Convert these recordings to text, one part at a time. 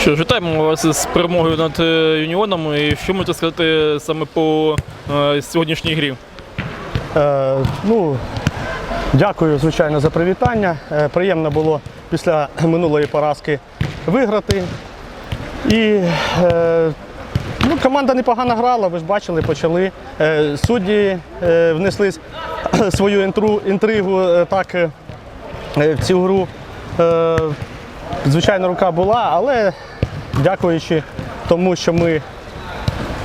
Що ж, вітаємо вас з перемогою над е, Юніоном. І що можете сказати саме по е, сьогоднішній грі? Е, ну, дякую, звичайно, за привітання. Е, приємно було після минулої поразки виграти. І е, ну, команда непогано грала, ви ж бачили, почали. Е, судді е, внесли свою інтру, інтригу е, так, е, в цю гру. Е, звичайно, рука була, але дякуючи тому, що ми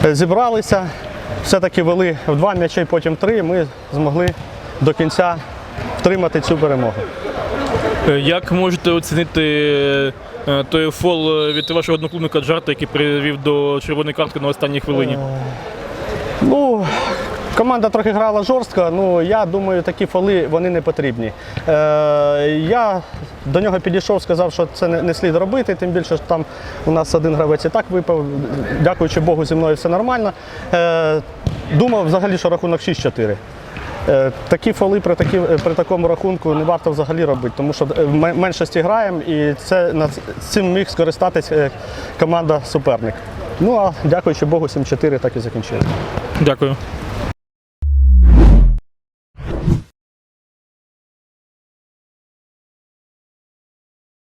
Е, зібралися, все-таки вели в два м'ячі, потім три. Ми змогли до кінця втримати цю перемогу. Е, Як можете оцінити е, той фол е, від вашого одноклубника Джарта, який привів до червоної картки на останній хвилині? Команда трохи грала жорстко, ну я думаю, такі фоли вони не потрібні. Е, я до нього підійшов, сказав, що це не, не слід робити, тим більше що там у нас один гравець і так випав. Дякуючи Богу, зі мною все нормально. Е, думав взагалі, що рахунок 6-4. Е, Такі фоли при, такі, при такому рахунку не варто взагалі робити, тому що е, в меншості граємо і це, цим міг скористатись е, команда суперник. Ну а дякуючи Богу, 7-4 так і закінчили. Дякую.